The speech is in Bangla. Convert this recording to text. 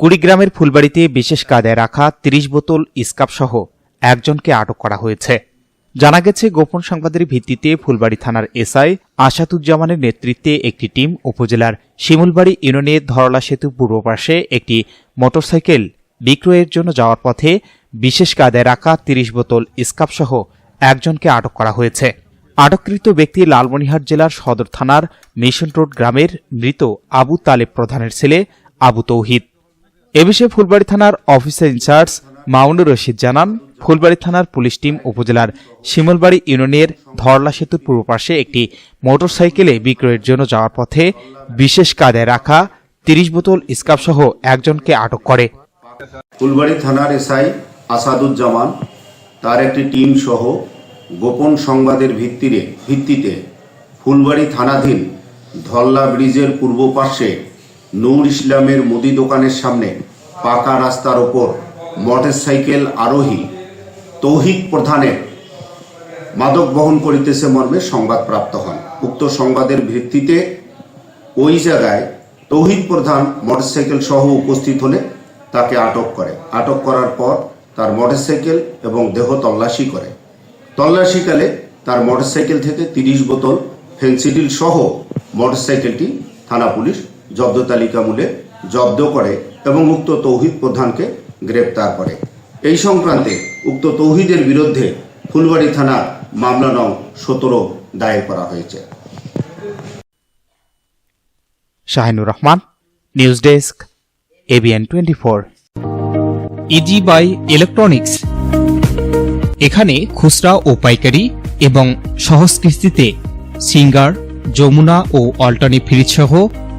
কুড়িগ্রামের ফুলবাড়িতে বিশেষ কায়দায় রাখা ৩০ বোতল ইস্কাপসহ একজনকে আটক করা হয়েছে। জানা গেছে, গোপন সংবাদের ভিত্তিতে ফুলবাড়ি থানার এসআই আশাতুজ্জামানের নেতৃত্বে একটি টিম উপজেলার শিমুলবাড়ি ইউনিয়নের ধরলা সেতু পূর্ব পাশে একটি মোটরসাইকেল বিক্রয়ের জন্য যাওয়ার পথে বিশেষ কায়দায় রাখা ৩০ বোতল ইস্কাপসহ একজনকে আটক করা হয়েছে। আটককৃত ব্যক্তি লালমনিহাট জেলার সদর থানার মিশন রোড গ্রামের মৃত আবু তালেব প্রধানের ছেলে আবু তৌহিদ। এ বিষয়ে ফুলবাড়ি থানার অফিসার ইনচার্জ মাউনুর রশিদ জানান, ফুলবাড়ি থানার পুলিশ টিম উপজেলার শিমলবাড়ি ইউনিয়নের ধরলা সেতুর পূর্ব পাশে একটি মোটরসাইকেলে বিক্রয়ের জন্য যাওয়ার পথে বিশেষ কায়দায় রাখা তিরিশ বোতল ইস্কাপ সহ একজনকে আটক করে। ফুলবাড়ি থানার এসআই আসাদুজ্জামান, তার একটি টিম সহ গোপন সংবাদের ভিত্তিতে ভিত্তিতে ফুলবাড়ি থানাধীন ধল্লা ব্রিজের পূর্ব পার্শ্বে নূর ইসলামের মুদি দোকানের সামনে পাকা রাস্তার ওপর মোটরসাইকেল আরোহী তৌহিক প্রধানের মাদক বহন করিতেছে মর্মে সংবাদ প্রাপ্ত হন। উক্ত সংবাদের ভিত্তিতে ওই জায়গায় তৌহিদ প্রধান মোটরসাইকেল সহ উপস্থিত হলে তাকে আটক করে। আটক করার পর তার মোটরসাইকেল এবং দেহ তল্লাশি করে। তল্লাশিকালে তার মোটরসাইকেল থেকে তিরিশ বোতল ফেন্সিডিল সহ মোটরসাইকেলটি থানা পুলিশ জব্দ তালিকা মূলে জব্দ করে এবং উক্ত তৌহিদ প্রধানকে গ্রেপ্তার করে। এই সংক্রান্তে উক্ত তৌহিদের বিরুদ্ধে ফুলবাড়ি থানার মামলা নং সতেরো দায়ের করা হয়েছে। Shahinur Rahman news desk ABN twenty four. Easy buy electronics. এখানে খুচরা ও পাইকারি এবং সহজ কিস্তিতে সিঙ্গার যমুনা ও অল্টানি ফ্রিজ সহ